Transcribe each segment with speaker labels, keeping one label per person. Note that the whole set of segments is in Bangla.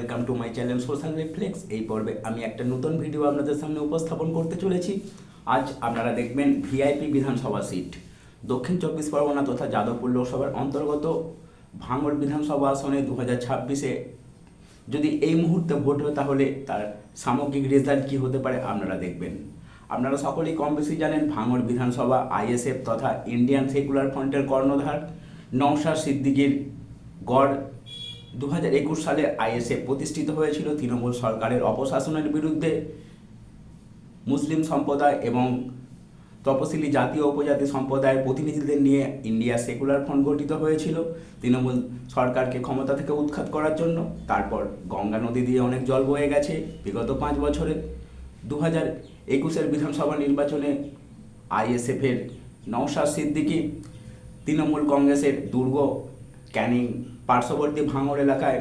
Speaker 1: Welcome to my channel social reflex এই পর্বে আমি একটা নতুন ভিডিও আপনাদের সামনে উপস্থাপন করতে চলেছি। আজ আপনারা দেখবেন ভিআইপি বিধানসভা সিট দক্ষিণ চব্বিশ পরগনা তথা যাদবপুর লোকসভার অন্তর্গত ভাঙড় বিধানসভা আসনে দু হাজার ছাব্বিশে যদি এই মুহূর্তে ভোট হয় তাহলে তার সামগ্রিক রেজাল্ট কী হতে পারে আপনারা দেখবেন। আপনারা সকলেই কম বেশি জানেন ভাঙড় বিধানসভা আইএসএফ তথা ইন্ডিয়ান সেকুলার ফ্রন্টের কর্ণধার নওশাদ সিদ্দিকীর গড় দু হাজার একুশ সালে আইএসএফ প্রতিষ্ঠিত হয়েছিল তৃণমূল সরকারের অপশাসনের বিরুদ্ধে। মুসলিম সম্প্রদায় এবং তপশিলি জাতি ও উপজাতি সম্প্রদায়ের প্রতিনিধিদের নিয়ে ইন্ডিয়া সেকুলার ফ্রন্ট গঠিত হয়েছিল তৃণমূল সরকারকে ক্ষমতা থেকে উৎখাত করার জন্য। তারপর গঙ্গা নদী দিয়ে অনেক জল বয়ে গেছে বিগত পাঁচ বছরে। দু হাজার একুশের বিধানসভা নির্বাচনে আইএসএফের নওশাদ সিদ্দিকী তৃণমূল কংগ্রেসের দুর্গ ক্যানিং পার্শ্ববর্তী ভাঙড় এলাকায়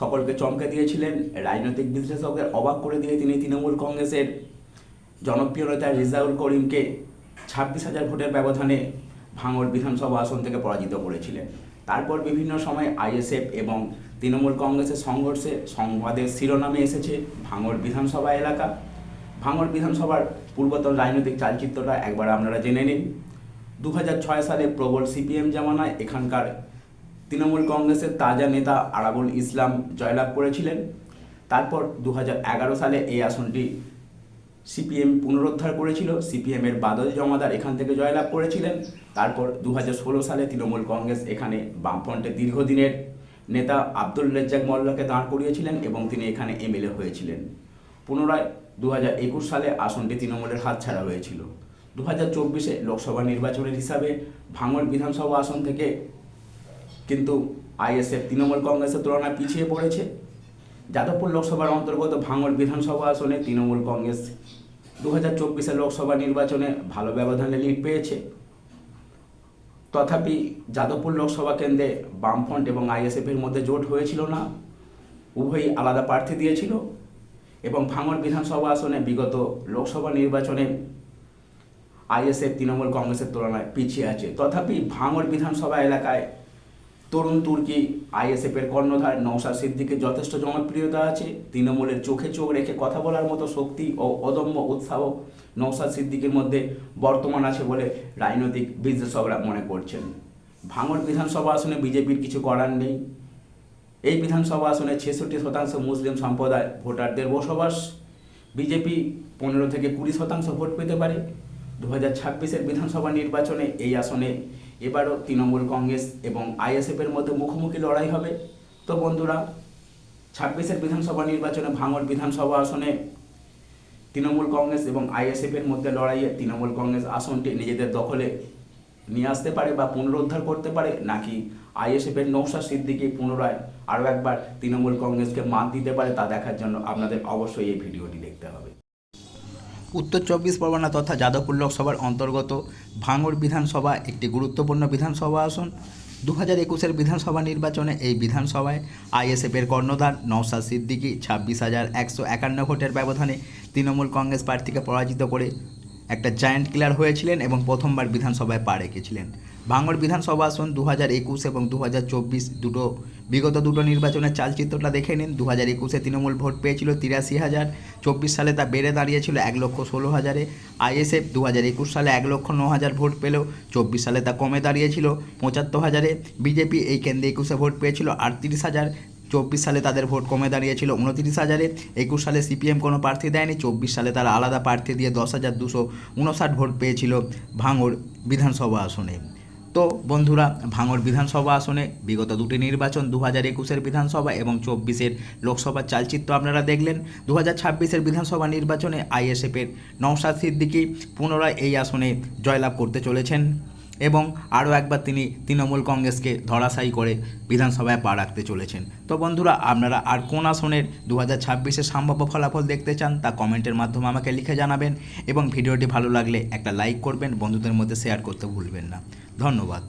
Speaker 1: সকলকে চমকে দিয়েছিলেন। রাজনৈতিক বিশ্লেষকদের অবাক করে দিয়ে তিনি তৃণমূল কংগ্রেসের জনপ্রিয় নেতা রিজাউল করিমকে ছাব্বিশ হাজার ভোটের ব্যবধানে ভাঙর বিধানসভা আসন থেকে পরাজিত করেছিলেন। তারপর বিভিন্ন সময় আইএসএফ এবং তৃণমূল কংগ্রেসের সংঘর্ষে সংবাদের শিরোনামে এসেছে ভাঙর বিধানসভা এলাকা। ভাঙর বিধানসভার পূর্বতন রাজনৈতিক চালচিত্রটা একবার আপনারা জেনে নিন। দু সালে প্রবল সিপিএম জামানায় এখানকার তৃণমূল কংগ্রেসের তাজা নেতা আরাবুল ইসলাম জয়লাভ করেছিলেন। তারপর দু হাজার এগারো সালে এই আসনটি সিপিএম পুনরুদ্ধার করেছিল। সিপিএমের বাদল জমাদার এখান থেকে জয়লাভ করেছিলেন। তারপর দু হাজার ষোলো সালে তৃণমূল কংগ্রেস এখানে বামফ্রন্টের দীর্ঘদিনের নেতা আব্দুল রেজ্জাক মোল্লাকে দাঁড় করিয়েছিলেন এবং তিনি এখানে এমএলএ হয়েছিলেন। পুনরায় দু হাজার একুশ সালে আসনটি তৃণমূলের হাতছাড়া হয়েছিল। দু হাজার লোকসভা নির্বাচনের হিসাবে ভাঙড় বিধানসভা আসন থেকে কিন্তু আইএসএফ, তৃণমূল কংগ্রেসের তুলনায় পিছিয়ে পড়েছে। যাদবপুর লোকসভার অন্তর্গত ভাঙড় বিধানসভা আসনে তৃণমূল কংগ্রেস দু হাজার চব্বিশের লোকসভা নির্বাচনে ভালো ব্যবধানে লিড পেয়েছে। তথাপি যাদবপুর লোকসভা কেন্দ্রে বামফ্রন্ট এবং আইএসএফের মধ্যে জোট হয়েছিল না, উভয়ই আলাদা প্রার্থী দিয়েছিল এবং ভাঙড় বিধানসভা আসনে বিগত লোকসভা নির্বাচনে আইএসএফ, তৃণমূল কংগ্রেসের তুলনায় পিছিয়ে আছে। তথাপি ভাঙড় বিধানসভা এলাকায় তরুণ তুর্কি আইএসএফের কর্ণধার নওশাদ সিদ্দিকের যথেষ্ট জনপ্রিয়তা আছে। তৃণমূলের চোখে চোখ রেখে কথা বলার মতো শক্তি ও অদম্য উৎসাহ নওশাদ সিদ্দিকের মধ্যে বর্তমান আছে বলে রাজনৈতিক বিশ্লেষকরা মনে করছেন। ভাঙড় বিধানসভা আসনে বিজেপির কিছু করার নেই। এই বিধানসভা আসনে ছেষট্টি শতাংশ মুসলিম সম্প্রদায় ভোটারদের বসবাস। বিজেপি পনেরো থেকে কুড়ি শতাংশ ভোট পেতে পারে। দু হাজার ছাব্বিশের বিধানসভা নির্বাচনে এই আসনে এবারও তৃণমূল কংগ্রেস এবং আইএসএফের মধ্যে মুখোমুখি লড়াই হবে। তো বন্ধুরা, ছাব্বিশের বিধানসভা নির্বাচনে ভাঙড় বিধানসভা আসনে তৃণমূল কংগ্রেস এবং আইএসএফের মধ্যে লড়াইয়ে তৃণমূল কংগ্রেস আসনটি নিজেদের দখলে নিয়ে আসতে পারে বা পুনরুদ্ধার করতে পারে, নাকি আইএসএফের নৌশা সিদ্দিকি পুনরায় আরও একবার তৃণমূল কংগ্রেসকে মাত দিতে পারে তা দেখার জন্য আপনাদের অবশ্যই এই ভিডিওটি দেখতে হবে। উত্তর চব্বিশ পরগনা তথা যাদবপুর লোকসভার অন্তর্গত ভাঙড় বিধানসভা একটি গুরুত্বপূর্ণ বিধানসভা আসন। দু হাজার একুশের বিধানসভা নির্বাচনে এই বিধানসভায় আইএসএফের কর্ণধার নওশাদ সিদ্দিকী ছাব্বিশ হাজার একশো একান্ন ভোটের ব্যবধানে তৃণমূল কংগ্রেস প্রার্থীকে পরাজিত করে একটা জায়ান্ট কিলার হয়েছিলেন এবং প্রথমবার বিধানসভায় পা রেখেছিলেন। ভাঙড় বিধানসভা আসন দু হাজার একুশ এবং দু হাজার চব্বিশ দুটো, বিগত দুটো নির্বাচনের চালচিত্রটা দেখে নিন। দু হাজার একুশে তৃণমূল ভোট পেয়েছিল তিরাশি হাজার, চব্বিশ সালে তা বেড়ে দাঁড়িয়েছিল এক লক্ষ ষোলো হাজারে। আইএসএফ দু হাজার একুশ সালে এক লক্ষ ন হাজার ভোট পেলেও চব্বিশ সালে তা কমে দাঁড়িয়েছিল পঁচাত্তর হাজারে। বিজেপি এই কেন্দ্রে একুশে ভোট পেয়েছিল আটত্রিশ হাজার চব্বিশ সালে তাদের ভোট কমে দাঁড়িয়েছিল উনত্রিশ হাজারে, একুশ সালে সিপিএম কোনো প্রার্থী দেয়নি, চব্বিশ সালে তারা আলাদা প্রার্থী দিয়ে দশ হাজার দুশো উনষাট ভোট পেয়েছিল ভাঙড় বিধানসভা আসনে। তো বন্ধুরা, ভাঙড় বিধানসভা আসনে বিগত দুটি নির্বাচন দু হাজার একুশের বিধানসভা এবং চব্বিশের লোকসভার চালচিত্র আপনারা দেখলেন। দু হাজার ছাব্বিশের বিধানসভা নির্বাচনে আইএসএফের নওশাদ সিদ্দিকি পুনরায় এই আসনে জয়লাভ করতে চলেছেন। এবং আরও একবার তিনি তৃণমূল কংগ্রেসকে ধরাশায়ী করে বিধানসভায় পা রাখতে চলেছেন। তো বন্ধুরা, আপনারা আর কোন আসনের দু হাজার সম্ভাব্য ফলাফল দেখতে চান তা কমেন্টের মাধ্যমে আমাকে লিখে জানাবেন এবং ভিডিওটি ভালো লাগলে একটা লাইক করবেন, বন্ধুদের মধ্যে শেয়ার করতে ভুলবেন না। ধন্যবাদ।